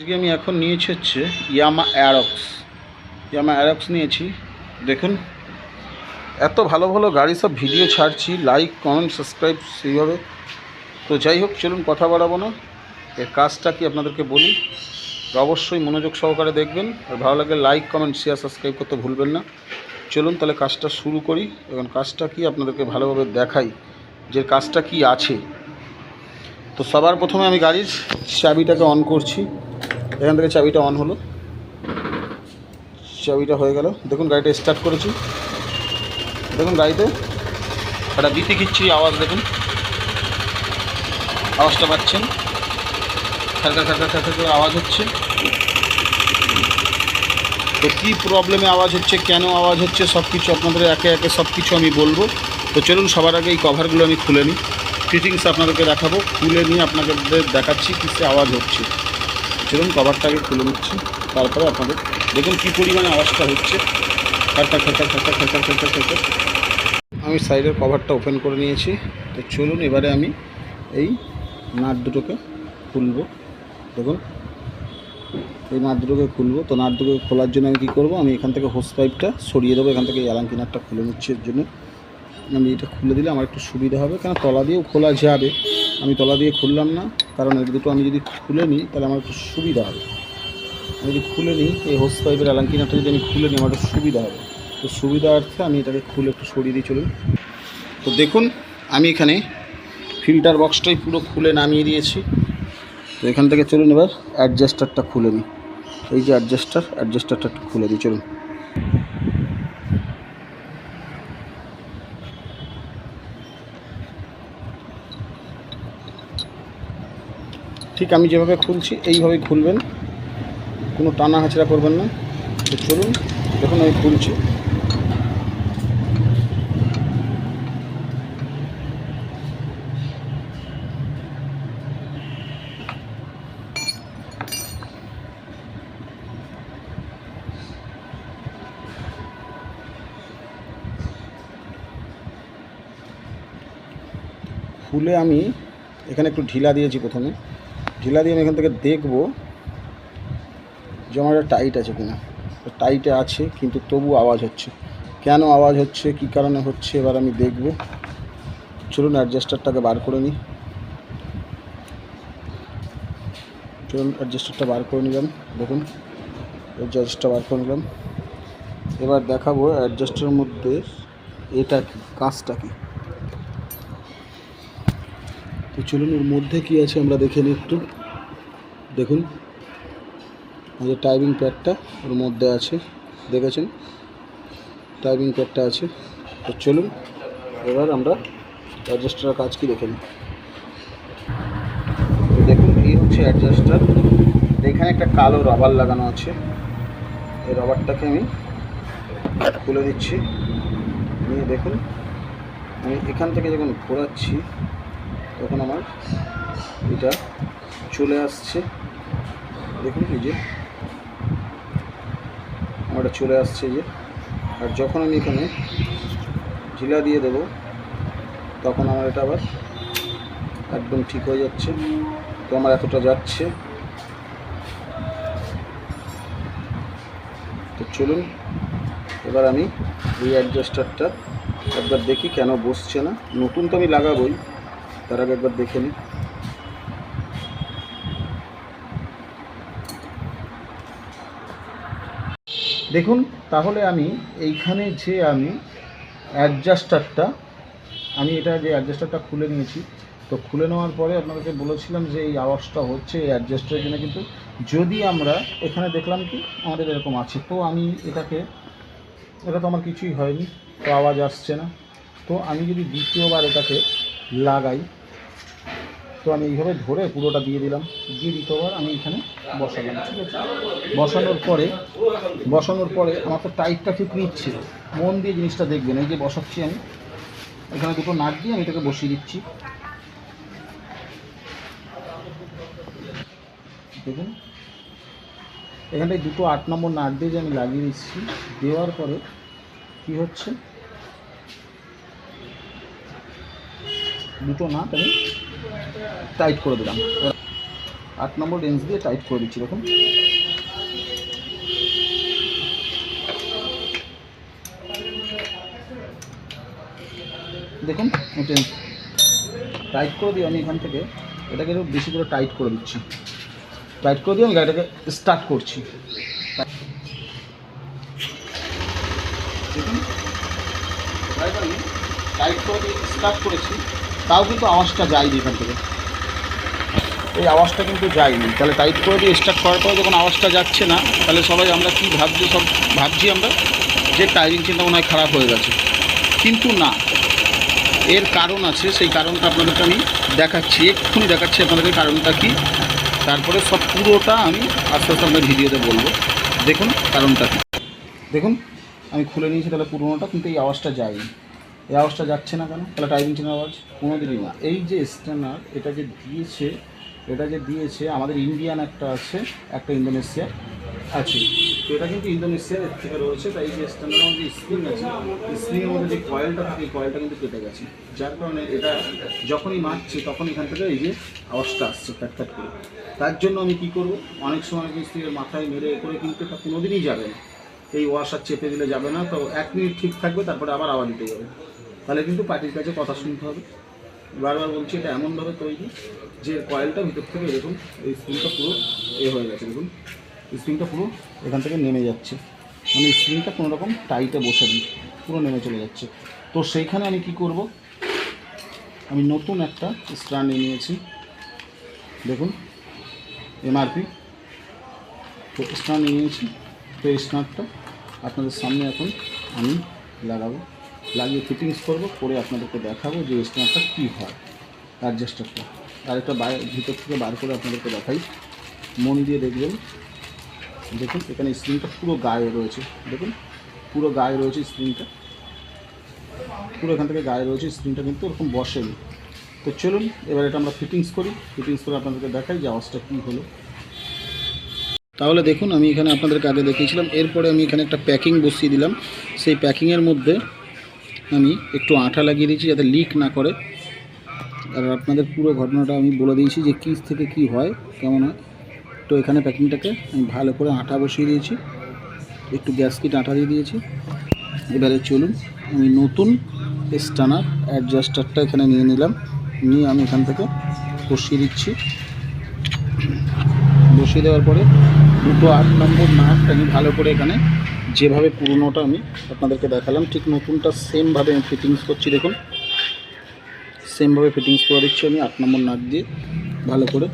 আজকে আমি এখন নিয়েছি হচ্ছে ইয়ামা অ্যারক্স ইয়ামা অ্যারক্স নিয়েছি, দেখুন। এত ভালো ভালো গাড়ি সব ভিডিও ছাড়ছি লাইক কমেন্ট সাবস্ক্রাইব সেইভাবে। তো যাই হোক, চলুন কথা বাড়াবো না। এর কাজটা কি আপনাদেরকে বলি? অবশ্যই মনোযোগ সহকারে দেখবেন। আর ভালো লাগে লাইক কমেন্ট শেয়ার সাবস্ক্রাইব করতে ভুলবেন না। চলুন তাহলে কাজটা শুরু করি। এবং কাজটা কি আপনাদেরকে ভালোভাবে দেখাই, যে কাজটা কি আছে। তো সবার প্রথমে আমি গাড়ির চাবিটাকে অন করছি। এখান থেকে চাবিটা অন হলো। চাবিটা হয়ে গেল। দেখুন, গাড়িটা স্টার্ট করেছি। দেখুন, গাড়িতে একটা বিপি খিচ্ছিরি আওয়াজ, দেখুন। আওয়াজটা পাচ্ছেন। আওয়াজ হচ্ছে। তো কী প্রবলেমে আওয়াজ হচ্ছে, কেন আওয়াজ হচ্ছে সব কিছু আপনাদের একে একে সব কিছু আমি বলব। তো চলুন, সবার আগে এই কভারগুলো আমি খুলে নিই। ফিটিংস আপনাদেরকে দেখাবো। খুলে নিয়ে আপনাদের দেখাচ্ছি কিসে আওয়াজ হচ্ছে। চলুন কভারটা আগে খুলে নিচ্ছি। তারপরে আপনাদের দেখুন কী পরিমাণে আওয়াজটা হচ্ছে। খারকা খারকা খারকা খারকা খারকা খারকা আমি সাইডের কভারটা ওপেন করে নিয়েছি। তো চলুন এবারে আমি এই নাট দুটোকে খুলবো। দেখুন, এই নাট দুটোকে খুলবো। তো নাট দুটোকে খোলার জন্য আমি কী করব? আমি এখান থেকে হোস পাইপটা সরিয়ে দেবো। এখান থেকে অ্যালাঙ্কি নাটটা খুলে নিচ্ছি এর জন্য। আমি এটা খুলে দিলে আমার একটু সুবিধা হবে। কেন? তলা দিয়েও খোলা যাবে। আমি তলা দিয়ে খুললাম না, কারণ এই দুটো আমি যদি খুলে নিই, তাহলে আমার একটু সুবিধা হবে। আমি যদি খুলে নিই, এই হোস পাইপের অ্যালাঙ্কি নাটটা যদি আমি খুলে নিই, আমার একটু সুবিধা হবে। তো সুবিধার্থে আমি এটাকে খুলে একটু সরিয়ে দিয়ে চলুন। তো দেখুন, আমি এখানে ফিল্টার বক্সটাই পুরো খুলে নামিয়ে দিয়েছি। তো এখান থেকে চলুন এবার অ্যাডজাস্টারটা খুলে নিই। এই যে অ্যাডজাস্টার অ্যাডজাস্টারটা একটু খুলে দিই, চলুন। ঠিক আমি যেভাবে খুলছি, এইভাবেই খুলবেন। কোনো টানা হাঁচড়া করবেন না। চলুন, দেখুন আমি খুলছি। খুলে আমি এখানে একটু ঢিলা দিয়েছি প্রথমে। ঢিলা দিয়ে আমি এখান থেকে দেখব যে আমার টাইট আছে কিনা। টাইটে আছে, কিন্তু তবু আওয়াজ হচ্ছে। কেন আওয়াজ হচ্ছে, কী কারণে হচ্ছে, এবার আমি দেখব। চলুন অ্যাডজাস্টারটাকে বার করে নিই। চলুন অ্যাডজাস্টারটা বার করে নিলাম, দেখুন। অ্যাডজাস্টারটা বার করে নিলাম। এবার দেখাবো অ্যাডজাস্টারের মধ্যে এটা কি কাঁচটা কি। তো চলুন ওর মধ্যে কী আছে আমরা দেখে নিই একটু। দেখুন আমাদের টাইপিং প্যাডটা ওর মধ্যে আছে, দেখেছেন? টাইপিং প্যাডটা আছে। তো চলুন, এবার আমরা অ্যাডজাস্টারের কাজ কি দেখে নিই। তো দেখুন, এই হচ্ছে অ্যাডজাস্টার এখানে একটা কালো রাবার লাগানো আছে। এই রাবারটাকে আমি খুলে দিচ্ছি। নিয়ে দেখুন, আমি এখান থেকে যখন ঘোরাচ্ছি, তখন আমার এটা চলে আসছে। দেখুন এই যে আমার এটা চলে আসছে যে। আর যখন আমি এখানে ঢিলা দিয়ে দেবো, তখন আমার এটা আবার একদম ঠিক হয়ে যাচ্ছে। তো আমার এতটা যাচ্ছে। তো চলুন, এবার আমি এই অ্যাডজাস্টারটা একবার দেখি কেন বসছে না। নতুন তো আমি লাগাবোই, তার আগে একবার দেখে নিই। দেখুন, তাহলে আমি এইখানে যে আমি অ্যাডজাস্টারটা আমি এটা যে অ্যাডজাস্টারটা খুলে নিয়েছি, তো খুলে নেওয়ার পরে আপনাদেরকে বলেছিলাম যে এই আওয়াজটা হচ্ছে এই অ্যাডজাস্টারের জন্য, কিন্তু যদি আমরা এখানে দেখলাম কি আমাদের এরকম আছে, তো আমি এটাকে, এটা তো আমার কিছুই হয়নি, তো আওয়াজ আসছে না। তো আমি যদি দ্বিতীয়বার এটাকে লাগাই তো আমি এইভাবে ধরে পুরোটা দিয়ে দিলাম। দিয়ে দিতে দ্বিতীয়বার আমি এখানে বসালাম, ঠিক আছে? বসানোর পরে বসানোর পরে আমার তো টাইটটা ঠিক নিচ্ছে মন দিয়ে জিনিসটা দেখবেন, এই যে বসাচ্ছি আমি। এখানে দুটো নাট দিয়ে আমি এটাকে বসিয়ে দিচ্ছি। দেখুন। এখানটায় দুটো আট নম্বর নাট দিয়ে যে আমি লাগিয়ে দিচ্ছি, দেওয়ার পরে কি হচ্ছে? দুটো নাট আমি টাইট করে দিলাম। আট নম্বর রেঞ্জ দিয়ে টাইট করে দিচ্ছি, দেখুন। দেখুন টাইট করে দিয়ে আমি এখান থেকে এটাকে একটু বেশি করে টাইট করে দিচ্ছি। টাইট করে দিয়ে আমি গাড়িটাকে স্টার্ট করছি। টাইট করে দিয়ে স্টার্ট করেছি। তাও কিন্তু আওয়াজটা যায়নি এখান থেকে। এই আওয়াজটা কিন্তু যায়নি। তাহলে টাইট করে দিয়ে স্টার্ট করার পরে যখন আওয়াজটা যাচ্ছে না, তাহলে সবাই আমরা কি ভাবছি, সব ভাবছি আমরা যে টায়ারিং চেনটা মনে হয় খারাপ হয়ে গেছে। কিন্তু না, এর কারণ আছে, সেই কারণটা আপনাদেরকে আমি দেখাচ্ছি, এক্ষুনি দেখাচ্ছি আপনাদেরকে কারণটা কি। তারপরে সব পুরোটা আমি আস্তে আস্তে আপনাদের ভিডিওতে বলব। দেখুন কারণটা কি। দেখুন, আমি খুলে নিয়েছি তাহলে পুরোনোটা, কিন্তু এই আওয়াজটা যায়নি। এই আওয়াজটা যাচ্ছে না কেন? তাহলে টাইপিং চেনের আওয়াজ? কোনোদিনই না। এই যে স্ট্যানার এটা যে দিয়েছে এটা যে দিয়েছে আমাদের ইন্ডিয়ান একটা আছে একটা ইন্দোনেশিয়ার আছে। তো এটা কিন্তু ইন্দোনেশিয়ার এর থেকে রয়েছে তাই যে স্ট্যান্ডার্ড মধ্যে স্ক্রিন আছে স্ক্রিনের মধ্যে যে কয়েলটা থাকে এই কয়েলটা কিন্তু কেটে গেছে। যার কারণে এটা যখনই মারছে তখন এখান থেকে এই যে আওয়াজটা আসছে ফ্যাট ফ্যাট করে। তার জন্য আমি কি করব? অনেক সময় মিস্ত্রির মাথায় মেরে করে কিন্তু এটা কোনোদিনই যাবে না। এই ওয়াশার চেপে দিলে যাবে না, তো এক মিনিট ঠিক থাকবে, তারপরে আবার আওয়াজ দিতে যাবে। তাহলে কিন্তু পার্টির কাছে কথা শুনতে হবে। বারবার বলছি, এটা এমনভাবে তৈরি যে কয়েলটা ভিতর থেকে দেখুন এই স্প্রিংটা পুরো এ হয়ে গেছে। দেখুন স্প্রিংটা পুরো এখান থেকে নেমে যাচ্ছে। মানে স্প্রিংটা কোনো রকম টাইটে বসে দিই পুরো নেমে চলে যাচ্ছে। তো সেইখানে আমি কি করব? আমি নতুন একটা স্টার নিয়ে নিয়েছি। দেখুন এমআরপি তো স্টার নিয়ে নিয়েছি, তো এই স্টারটা আপনাদের সামনে এখন আমি লাগাবো। লাগিয়ে ফিটিংস করব, করে আপনাদেরকে দেখাবো যে স্ট্যান্ডটা কী হয় অ্যাডজাস্টারটা আর একটা বাইরে ভিতর থেকে বার করে আপনাদেরকে দেখাই। মন দিয়ে দেখবেন। দেখুন, এখানে স্ক্রিনটা পুরো গায়ে রয়েছে। দেখুন, পুরো গায়ে রয়েছে স্ক্রিনটা পুরো এখান থেকে গায়ে রয়েছে স্ক্রিনটা কিন্তু ওরকম বসেনি। তো চলুন, এবার এটা আমরা ফিটিংস করি। ফিটিংস করে আপনাদেরকে দেখাই যে আওয়াজটা কী হলো। তাহলে দেখুন, আমি এখানে আপনাদেরকে আগে দেখিয়েছিলাম, এরপরে আমি এখানে একটা প্যাকিং বসিয়ে দিলাম। সেই প্যাকিংয়ের মধ্যে আমি একটু আঠা লাগিয়ে দিয়েছি যাতে লিক না করে। আর আপনাদের পুরো ঘটনাটা আমি বলে দিয়েছি যে কী থেকে কি হয়, কেমন হয়। তো এখানে প্যাকিংটাকে আমি ভালো করে আঠা বসিয়ে দিয়েছি। একটু গ্যাস কিট আঠা দিয়ে দিয়েছি। এবারে চলুন, আমি নতুন স্টানার অ্যাডজাস্টারটা এখানে নিয়ে নিলাম। নিয়ে আমি এখান থেকে বসিয়ে দিচ্ছি। বসিয়ে দেওয়ার পরে দুটো আট নম্বর নাটটা আমি ভালো করে এখানে যেভাবে পুরনোটা আমি আপনাদেরকে দেখালাম, ঠিক নতুনটা সেমভাবে আমি ফিটিংস করছি, দেখুন। সেমভাবে ফিটিংস করে দিচ্ছি আমি আট নম্বর নাট দিয়ে ভালো করে।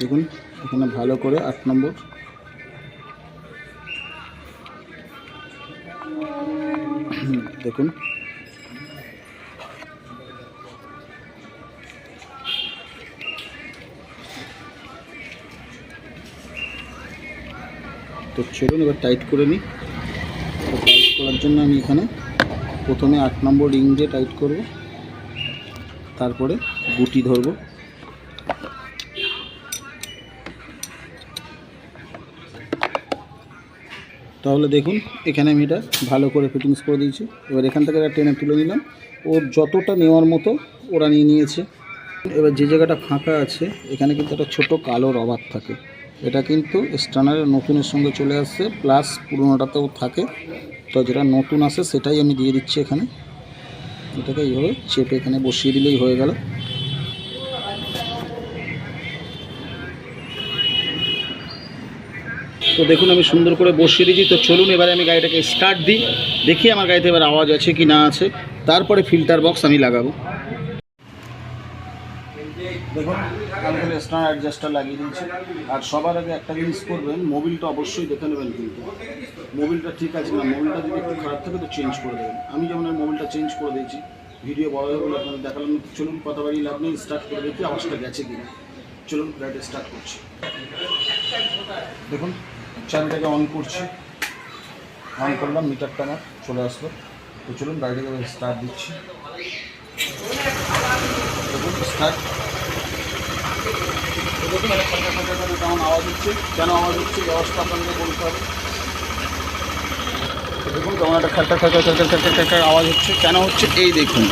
দেখুন, এখানে ভালো করে আট নম্বর। দেখুন তো চলুন এবার টাইট করে নিই। টাইট করার জন্য আমি এখানে প্রথমে আট নম্বর রিং দিয়ে টাইট করব। তারপরে গুটি ধরবো। তাহলে দেখুন, এখানে আমি এটা ভালো করে ফিটিংস করে দিয়েছি। এবার এখান থেকে এটা টেনে তুলে নিলাম। ওর যতটা নেওয়ার মতো ওরা নিয়ে নিয়েছে। এবার যে জায়গাটা ফাঁকা আছে, এখানে কিন্তু একটা ছোট কালো রবার থাকে। এটা কিন্তু স্টানারের নতুনের সঙ্গে চলে আসছে, প্লাস পুরোনোটাতেও থাকে। তো যেটা নতুন আসে সেটাই আমি দিয়ে দিচ্ছি এখানে। এটাকে এইভাবে চেপে এখানে বসিয়ে দিলেই হয়ে গেল। তো দেখুন, আমি সুন্দর করে বসিয়ে দিয়েছি। তো চলুন, এবারে আমি গাড়িটাকে স্টার্ট দিই। দেখি আমার গাড়িতে এবার আওয়াজ আছে কি না আছে। তারপরে ফিল্টার বক্স আমি লাগাবো। দেখুন কালকে স্টার অ্যাডজাস্টার লাগিয়ে দিয়েছি। আর সবার আগে একটা জিনিস করবেন মোবিলটা অবশ্যই দেখে নেবেন কিন্তু। মোবিলটা ঠিক আছে না মোবিলটা যদি একটু খারাপ থাকে তো চেঞ্জ করে দেবেন। আমি যেমন মোবিলটা চেঞ্জ করে দিয়েছি ভিডিও বড় হয়ে বলে আপনাদের দেখালাম চলুন কথা বাড়ি লাভ নেই স্টার্ট করে দেখি আওয়াজটা গেছে কিনা। চলুন গাড়িটা স্টার্ট করছি। দেখুন চ্যানেলটাকে অন করছি। অন করলাম মিটারটা আমার চলে আসলো। তো চলুন গাড়িটাকে স্টার্ট দিচ্ছি। দেখুন স্টার্ট থেকে আওয়াজ হচ্ছে, কেন আওয়াজ হচ্ছে, ব্যবস্থা আপনাকে দেখুন, কেমন একটা খাট্টা খাট্টা খাট্টা খাট্টা খাট্টা আওয়াজ হচ্ছে। কেন হচ্ছে? এই দেখুন,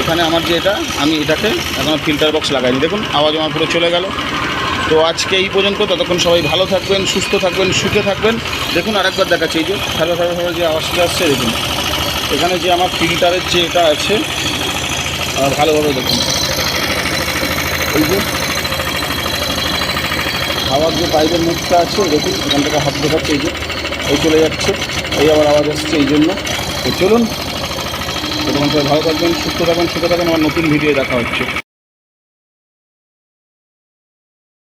এখানে আমার যে এটা, আমি এটাকে এখন ফিল্টার বক্স লাগাইনি। দেখুন, আওয়াজ আমার পুরো চলে গেল। তো আজকে এই পর্যন্ত, ততক্ষণ সবাই ভালো থাকবেন, সুস্থ থাকবেন, সুখে থাকবেন। দেখুন, আরেকবার দেখাচ্ছি, এই যে সাদা সাদা সাদা যে আওয়াজটা আসছে, দেখুন। এখানে যে আমার ফিল্টারের যে এটা আছে ভালোভাবে দেখুন। এই যে হাওয়ার যে পাইপের মুখটা আছে, দেখুন, এখান থেকে হাত দেখাচ্ছে এই যে, এই চলে যাচ্ছে, এই আবার আওয়াজ আসছে এই জন্য। তো চলুন ভালো থাকবেন, সুস্থ থাকবেন সুস্থ থাকবেন আমার নতুন ভিডিও দেখা হচ্ছে।